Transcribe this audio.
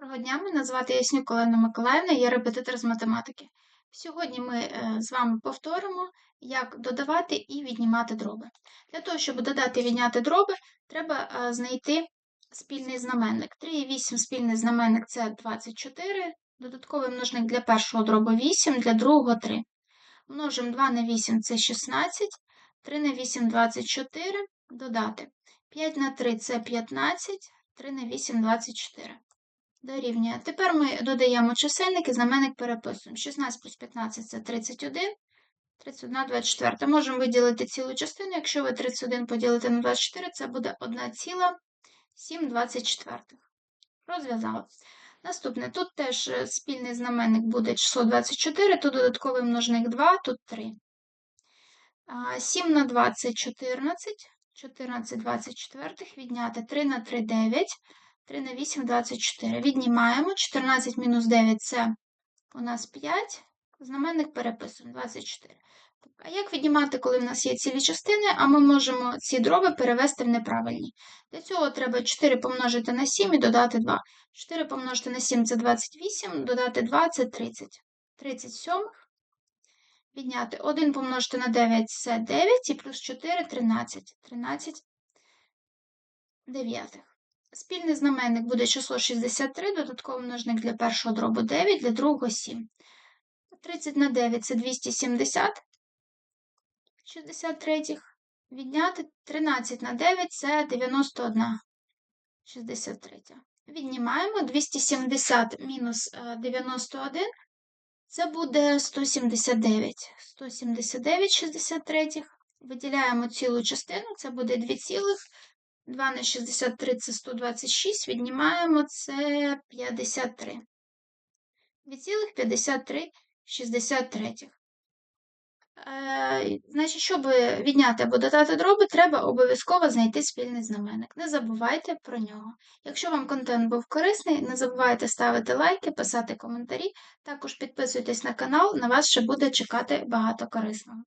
Доброго дня, мене звати Яснюк Олена Миколаївна, я репетитор з математики. Сьогодні ми е, з вами повторимо, як додавати і віднімати дроби. Для того, щоб додати і відняти дроби, треба е, знайти спільний знаменник. 3 і 8 спільний знаменник це 24, додатковий множник для першого дробу 8, для другого 3. Множимо 2 на 8 це 16, 3 на 8 24, додати. 5 на 3 це 15, 3 на 8 24. Дорівнює. Тепер ми додаємо чисельник і знаменник переписуємо. 16 плюс 15 це 31, 31 24. Можемо виділити цілу частину. Якщо ви 31 поділите на 24, це буде 1,7 24. Розв'язали. Наступне, тут теж е, спільний знаменник буде число 24, тут додатковий множник 2, тут 3. 7 на 2 це 14, 14 24, відняти 3 на 3 9, 3 на 8 24. Віднімаємо. 14 мінус 9 це у нас 5. Знаменник переписуємо 24. А як віднімати, коли в нас є цілі частини, а ми можемо ці дроби перевести в неправильні? Для цього треба 4 помножити на 7 і додати 2. 4 помножити на 7 це 28, додати 2 це 30. 37. Відняти 1 помножити на 9 це 9, і плюс 4 13. 13 дев'ятих. Спільний знаменник буде число 63, додатковий множник для першого дробу 9, для другого 7. 30 на 9 це 270. 63. Відняти 13 на 9 це 91. 63. Віднімаємо 270 мінус 91. Це буде 179. 179 63. Виділяємо цілу частину, це буде 2 цілих. 2 на 63 це 126, віднімаємо це 53. 2,53 63. Е, значить, щоб відняти або додати дроби, треба обов'язково знайти спільний знаменник. Не забувайте про нього. Якщо вам контент був корисний, не забувайте ставити лайки, писати коментарі. Також підписуйтесь на канал, на вас ще буде чекати багато корисного.